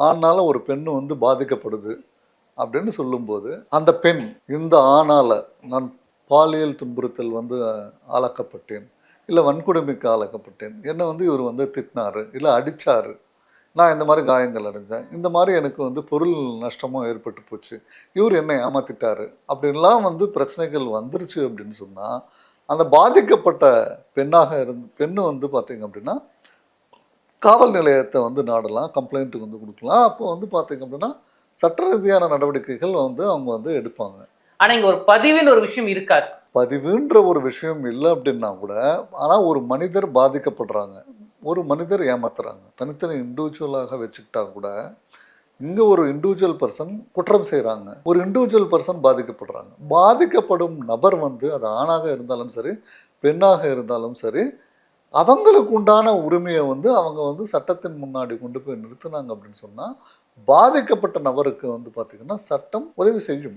ஆணால் ஒரு பெண்ணு வந்து பாதிக்கப்படுது அப்படின்னு சொல்லும்போது அந்த பெண் இந்த ஆணால் நான் பாலியல் துன்புறுத்தல் வந்து ஆளாக்கப்பட்டேன் இல்லை வன்கொடுமைக்கு ஆளாக்கப்பட்டேன் என்னை வந்து இவர் வந்து திட்டினாரு இல்லை அடித்தார் நான் இந்த மாதிரி காயங்கள் அடைஞ்சேன் இந்த மாதிரி எனக்கு வந்து பொருள் நஷ்டமும் ஏற்பட்டு போச்சு இவர் என்னை ஏமாத்திட்டாரு அப்படின்லாம் வந்து பிரச்சனைகள் வந்துருச்சு அப்படின்னு சொன்னால் அந்த பாதிக்கப்பட்ட பெண்ணாக இருந்து பெண்ணு வந்து பார்த்தீங்க அப்படின்னா காவல் நிலையத்தை வந்து நாடலாம் கம்ப்ளைண்ட்டுக்கு வந்து கொடுக்கலாம். அப்போ வந்து பார்த்தீங்க அப்படின்னா சட்ட ரீதியான நடவடிக்கைகள் வந்து அவங்க வந்து எடுப்பாங்க. ஆனா இங்க ஒரு பதிவுன்னு ஒரு விஷயம் இருக்காது. பதிவுன்ற ஒரு விஷயம் இல்லை அப்படின்னா கூட ஆனால் ஒரு மனிதர் பாதிக்கப்படுறாங்க. ஒரு மனிதர் ஏமாத்துறாங்க. தனித்தனி இண்டிவிஜுவலாக வச்சுக்கிட்டா கூட இங்கே ஒரு இண்டிவிஜுவல் பர்சன் குற்றம் செய்கிறாங்க ஒரு இண்டிவிஜுவல் பர்சன் பாதிக்கப்படுறாங்க. பாதிக்கப்படும் நபர் வந்து அது ஆணாக இருந்தாலும் சரி பெண்ணாக இருந்தாலும் சரி அவங்களுக்கு உண்டான உரிமையை வந்து அவங்க வந்து சட்டத்தின் முன்னாடி கொண்டு போய் நிறுத்தினாங்க அப்படின்னு சொன்னால் பாதிக்கப்பட்ட நபருக்கு வந்து பார்த்திங்கன்னா சட்டம் உதவி செய்யும்.